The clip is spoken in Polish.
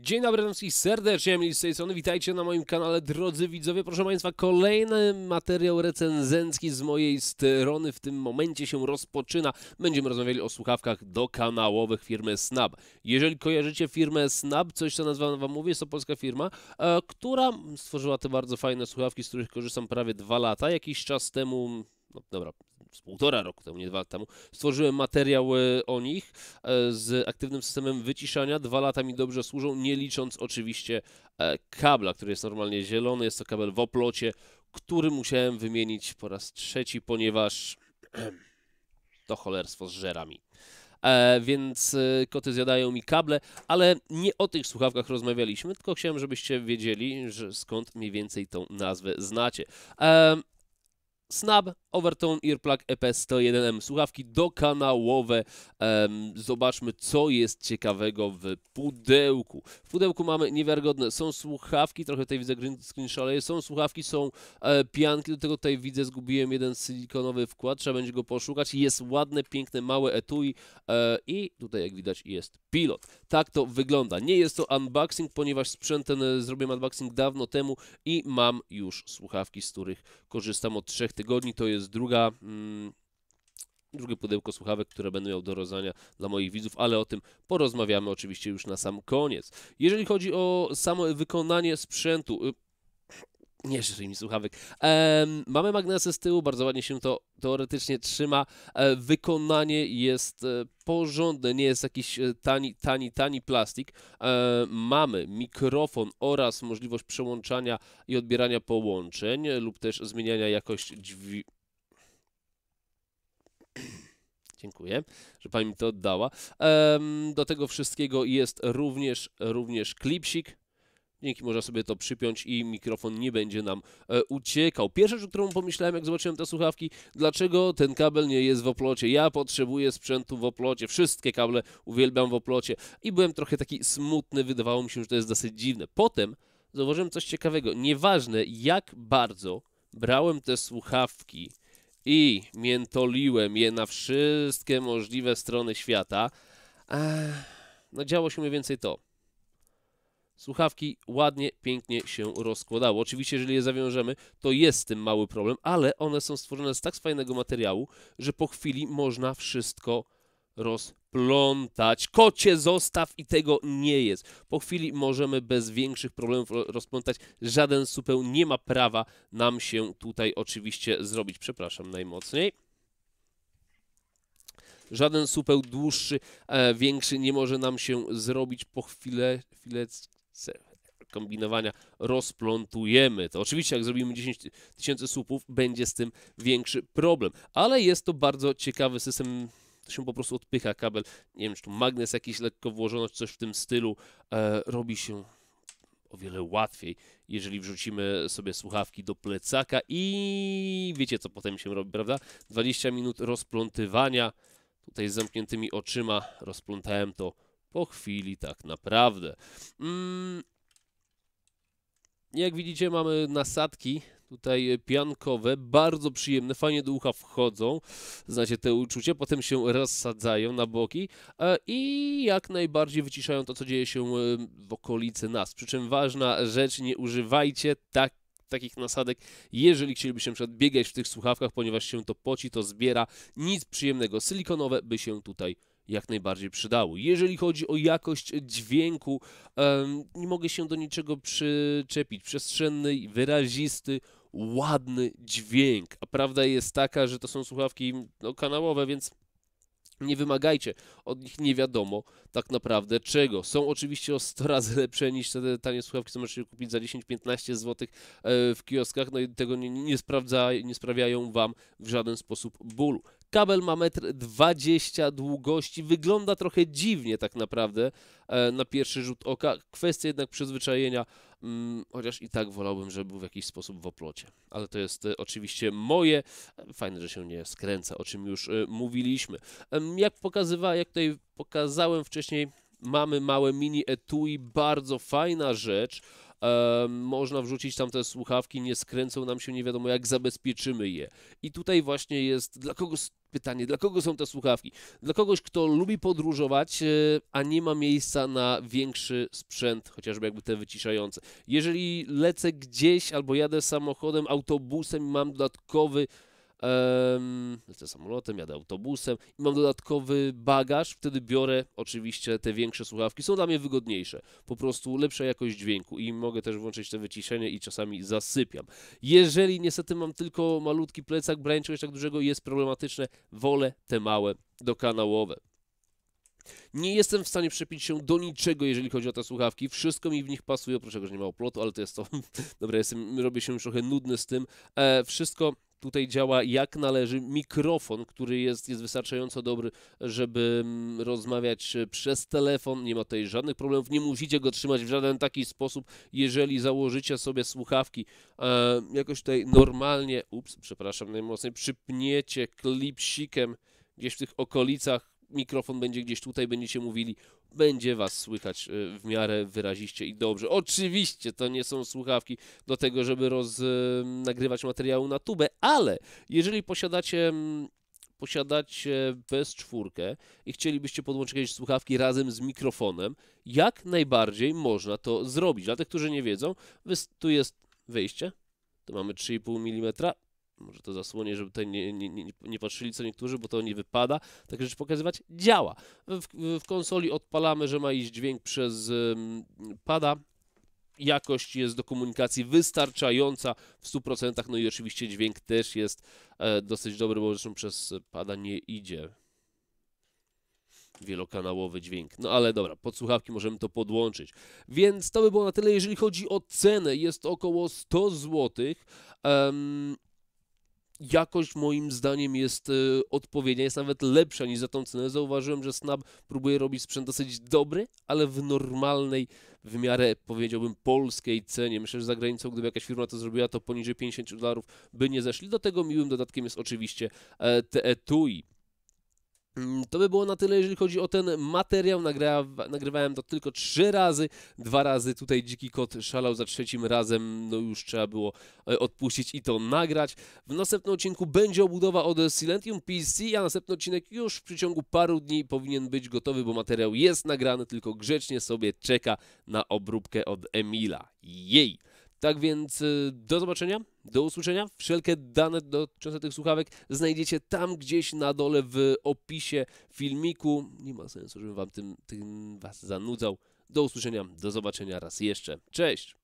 Dzień dobry wszystkich serdecznie, Emil z tej strony. Witajcie na moim kanale, drodzy widzowie. Proszę Państwa, kolejny materiał recenzencki z mojej strony w tym momencie się rozpoczyna. Będziemy rozmawiali o słuchawkach dokanałowych firmy Snap. Jeżeli kojarzycie firmę Snap, coś co nazwano Wam mówię, jest to polska firma, e, która stworzyła te bardzo fajne słuchawki, z których korzystam prawie dwa lata. Jakiś czas temu, no dobra, z półtora roku temu, nie dwa lata temu, stworzyłem materiał e, o nich e, z aktywnym systemem wyciszania. Dwa lata mi dobrze służą, nie licząc oczywiście e, kabla, który jest normalnie zielony. Jest to kabel w oplocie, który musiałem wymienić po raz trzeci, ponieważ to cholerstwo z żerami. E, więc e, koty zjadają mi kable, ale nie o tych słuchawkach rozmawialiśmy, tylko chciałem, żebyście wiedzieli, że skąd mniej więcej tą nazwę znacie. E, Snap Overtone Earplug EP101M. Słuchawki dokanałowe. Em, zobaczmy, co jest ciekawego w pudełku. W pudełku mamy niewiarygodne. Są słuchawki, trochę tutaj widzę green screen szaleje. Są słuchawki, są e, pianki. Do tego tutaj widzę, zgubiłem jeden silikonowy wkład. Trzeba będzie go poszukać. Jest ładne, piękne, małe etui. E, I tutaj, jak widać, jest pilot. Tak to wygląda. Nie jest to unboxing, ponieważ sprzęt ten e, zrobiłem unboxing dawno temu i mam już słuchawki, z których korzystam od trzech tygodni. To jest druga. Mm, drugie pudełko słuchawek, które będę miał do rozdania dla moich widzów, ale o tym porozmawiamy oczywiście już na sam koniec. Jeżeli chodzi o samo wykonanie sprzętu, y, nie życzę mi słuchawek. Mamy magnesy z tyłu, bardzo ładnie się to teoretycznie trzyma. E, wykonanie jest e, porządne, nie jest jakiś e, tani, tani, tani plastik. E, mamy mikrofon oraz możliwość przełączania i odbierania połączeń lub też zmieniania jakości dźwi... Dziękuję, że pani mi to oddała. Do tego wszystkiego jest również, również klipsik. Dzięki można sobie to przypiąć i mikrofon nie będzie nam e, uciekał. Pierwsza rzecz, którą pomyślałem, jak zobaczyłem te słuchawki, dlaczego ten kabel nie jest w oplocie. Ja potrzebuję sprzętu w oplocie, wszystkie kable uwielbiam w oplocie i byłem trochę taki smutny, wydawało mi się, że to jest dosyć dziwne. Potem zauważyłem coś ciekawego. Nieważne jak bardzo brałem te słuchawki i miętoliłem je na wszystkie możliwe strony świata, no działo się mniej więcej to. Słuchawki ładnie, pięknie się rozkładały. Oczywiście, jeżeli je zawiążemy, to jest z tym mały problem, ale one są stworzone z tak fajnego materiału, że po chwili można wszystko rozplątać. Kocie zostaw i tego nie jest. Po chwili możemy bez większych problemów ro- rozplątać. Żaden supeł nie ma prawa nam się tutaj oczywiście zrobić. Przepraszam najmocniej. Żaden supeł dłuższy, e, większy nie może nam się zrobić po chwilę, chwileczce kombinowania rozplątujemy to. Oczywiście jak zrobimy 10 tysięcy słupów, będzie z tym większy problem, ale jest to bardzo ciekawy system, to się po prostu odpycha kabel, nie wiem, czy tu magnes jakiś lekko włożono, czy coś w tym stylu, e, robi się o wiele łatwiej, jeżeli wrzucimy sobie słuchawki do plecaka i wiecie, co potem się robi, prawda? 20 minut rozplątywania, tutaj z zamkniętymi oczyma rozplątałem to po chwili tak naprawdę. Mm. Jak widzicie mamy nasadki tutaj piankowe, bardzo przyjemne, fajnie do ucha wchodzą, znacie te uczucie, potem się rozsadzają na boki e, i jak najbardziej wyciszają to, co dzieje się e, w okolicy nas. Przy czym ważna rzecz, nie używajcie tak takich nasadek, jeżeli chcielibyście na biegać w tych słuchawkach, ponieważ się to poci, to zbiera, nic przyjemnego. Silikonowe by się tutaj jak najbardziej przydało. Jeżeli chodzi o jakość dźwięku, nie mogę się do niczego przyczepić. Przestrzenny, wyrazisty, ładny dźwięk. A prawda jest taka, że to są słuchawki no, kanałowe, więc nie wymagajcie od nich nie wiadomo tak naprawdę czego. Są oczywiście o 100 razy lepsze niż te tanie słuchawki, co możecie kupić za 10-15 zł e, w kioskach, no i tego nie, nie, sprawdza, nie sprawiają Wam w żaden sposób bólu. Kabel ma 1,20 m długości, wygląda trochę dziwnie tak naprawdę e, na pierwszy rzut oka. Kwestia jednak przyzwyczajenia, mm, chociaż i tak wolałbym, żeby był w jakiś sposób w oplocie. Ale to jest e, oczywiście moje. E, Fajne, że się nie skręca, o czym już mówiliśmy. Jak pokazywa, jak tutaj pokazałem wcześniej, mamy małe mini etui, bardzo fajna rzecz. Em, można wrzucić tam te słuchawki, nie skręcą nam się, nie wiadomo jak zabezpieczymy je. I tutaj właśnie jest, dla kogo pytanie, dla kogo są te słuchawki? Dla kogoś, kto lubi podróżować, e, a nie ma miejsca na większy sprzęt, chociażby jakby te wyciszające. Jeżeli lecę gdzieś albo jadę samochodem, autobusem i mam dodatkowy Em, lecę samolotem, jadę autobusem i mam dodatkowy bagaż, wtedy biorę oczywiście te większe słuchawki. Są dla mnie wygodniejsze, po prostu lepsza jakość dźwięku i mogę też włączyć te wyciszenie i czasami zasypiam. Jeżeli niestety mam tylko malutki plecak, branie czegoś tak dużego jest problematyczne, wolę te małe dokanałowe. Nie jestem w stanie przepić się do niczego, jeżeli chodzi o te słuchawki. Wszystko mi w nich pasuje, oprócz tego, że nie ma oplotu, ale to jest to. Dobra, jestem, robię się już trochę nudny z tym. E, wszystko tutaj działa jak należy. Mikrofon, który jest, jest wystarczająco dobry, żeby mm, rozmawiać e, przez telefon. Nie ma tutaj żadnych problemów. Nie musicie go trzymać w żaden taki sposób. Jeżeli założycie sobie słuchawki e, jakoś tutaj normalnie, ups, przepraszam najmocniej, przypniecie klipsikiem gdzieś w tych okolicach mikrofon będzie gdzieś tutaj, będziecie mówili, będzie was słychać e, w miarę wyraziście i dobrze. Oczywiście to nie są słuchawki do tego, żeby roz, e, nagrywać materiału na tubę, ale jeżeli posiadacie mm, posiadacie bez czwórkę i chcielibyście podłączyć jakieś słuchawki razem z mikrofonem, jak najbardziej można to zrobić. Dla tych, którzy nie wiedzą, tu jest wyjście, tu mamy 3,5 mm, może to zasłonię, żeby tutaj nie, nie, nie, nie patrzyli co niektórzy, bo to nie wypada. Takie rzeczy pokazywać. Działa. W, w konsoli odpalamy, że ma iść dźwięk przez pada. Jakość jest do komunikacji wystarczająca w 100%. No i oczywiście dźwięk też jest e, dosyć dobry, bo zresztą przez pada nie idzie wielokanałowy dźwięk. No ale dobra, pod słuchawki możemy to podłączyć. Więc to by było na tyle, jeżeli chodzi o cenę. Jest około 100 zł. Um, jakość moim zdaniem jest e, odpowiednia, jest nawet lepsza niż za tą cenę. Zauważyłem, że Snap próbuje robić sprzęt dosyć dobry, ale w normalnej, w miarę powiedziałbym polskiej cenie. Myślę, że za granicą, gdyby jakaś firma to zrobiła, to poniżej 50 dolarów by nie zeszli. Do tego miłym dodatkiem jest oczywiście te etui. Mm, To by było na tyle, jeżeli chodzi o ten materiał. Nagrywałem to tylko trzy razy. Dwa razy tutaj dziki kot szalał, za trzecim razem no już trzeba było e, odpuścić i to nagrać. W następnym odcinku będzie obudowa od Silentium PC, a następny odcinek już w przeciągu paru dni powinien być gotowy, bo materiał jest nagrany, tylko grzecznie sobie czeka na obróbkę od Emila. Jej! Tak więc y, do zobaczenia, do usłyszenia. Wszelkie dane dotyczące tych słuchawek znajdziecie tam gdzieś na dole w opisie filmiku. Nie ma sensu, żebym wam tym, tym was zanudzał. Do usłyszenia, do zobaczenia raz jeszcze. Cześć!